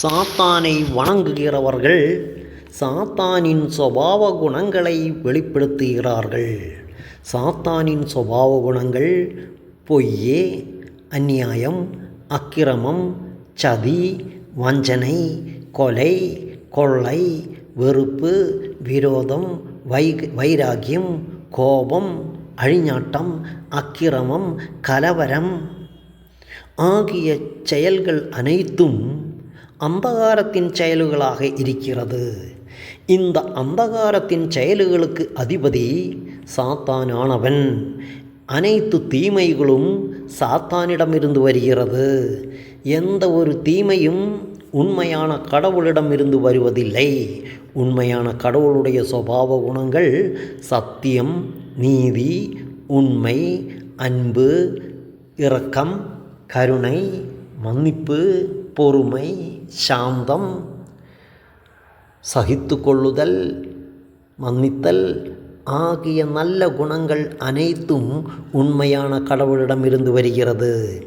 சாத்தானை வணங்குகிறவர்கள் சாத்தானின் சுபாவ குணங்களை வெளிப்படுத்துகிறார்கள். சாத்தானின் சுபாவ குணங்கள் பொய்யே அந்நியாயம் அக்கிரமம் சதி வஞ்சனை கொலை கொள்ளை வெறுப்பு விரோதம் வை வைராகியம் கோபம் அழிஞாட்டம் அக்கிரமம் கலவரம் ஆகிய செயல்கள் அனைத்தும் அந்தகாரத்தின் செயல்களாக இருக்கிறது. இந்த அந்தகாரத்தின் செயல்களுக்கு அதிபதி சாத்தானானவன். அனைத்து தீமைகளும் சாத்தானிடமிருந்து வருகிறது. எந்த ஒரு தீமையும் உண்மையான கடவுளிடமிருந்து வருவதில்லை. உண்மையான கடவுளுடைய சுபாவ குணங்கள் சத்தியம் நீதி உண்மை அன்பு இரக்கம் கருணை மன்னிப்பு பொறுமை சாந்தம் சகித்து கொள்ளுதல் மன்னித்தல் ஆகிய நல்ல குணங்கள் அனைத்தும் உண்மையான கடவுளிடமிருந்து வருகிறது.